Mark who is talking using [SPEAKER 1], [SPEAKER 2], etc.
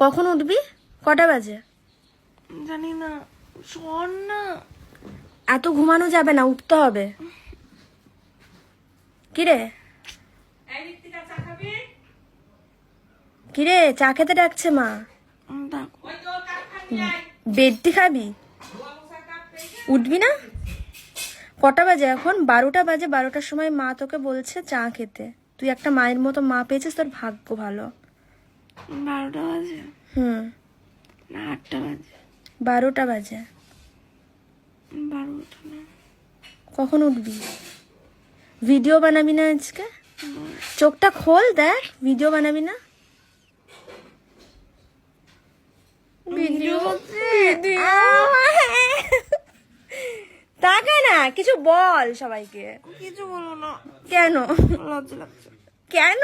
[SPEAKER 1] কখন উঠবি? কটা বাজে?
[SPEAKER 2] জানি না শোন না।
[SPEAKER 1] এত ঘুমানো যাবে না উঠতে হবে। কিরে? কিরে চা খেতে ডাকছে মা। বেডটি খাবি? উঠবি না? কটা বাজে এখন? বারোটা বাজে বারোটার সময় মা তোকে বলছে চা খেতে। তুই একটা মায়ের মতো মা পেয়েছিস তোর ভাগ্য ভালো।
[SPEAKER 2] বারোটা বাজে।
[SPEAKER 1] হুম।
[SPEAKER 2] না আটটা বাজে।
[SPEAKER 1] বারোটা বাজে।
[SPEAKER 2] বারোটা না।
[SPEAKER 1] কখন উঠবি? ভিডিও বানাবি না আজকে? চোখটা খোল দেখ ভিডিও বানাবি না? ভিডিও তাকে না কিছু বল সবাইকে।
[SPEAKER 2] কিছু বলো না।
[SPEAKER 1] কেন?
[SPEAKER 2] লজ্জা লাগছে।
[SPEAKER 1] কেন?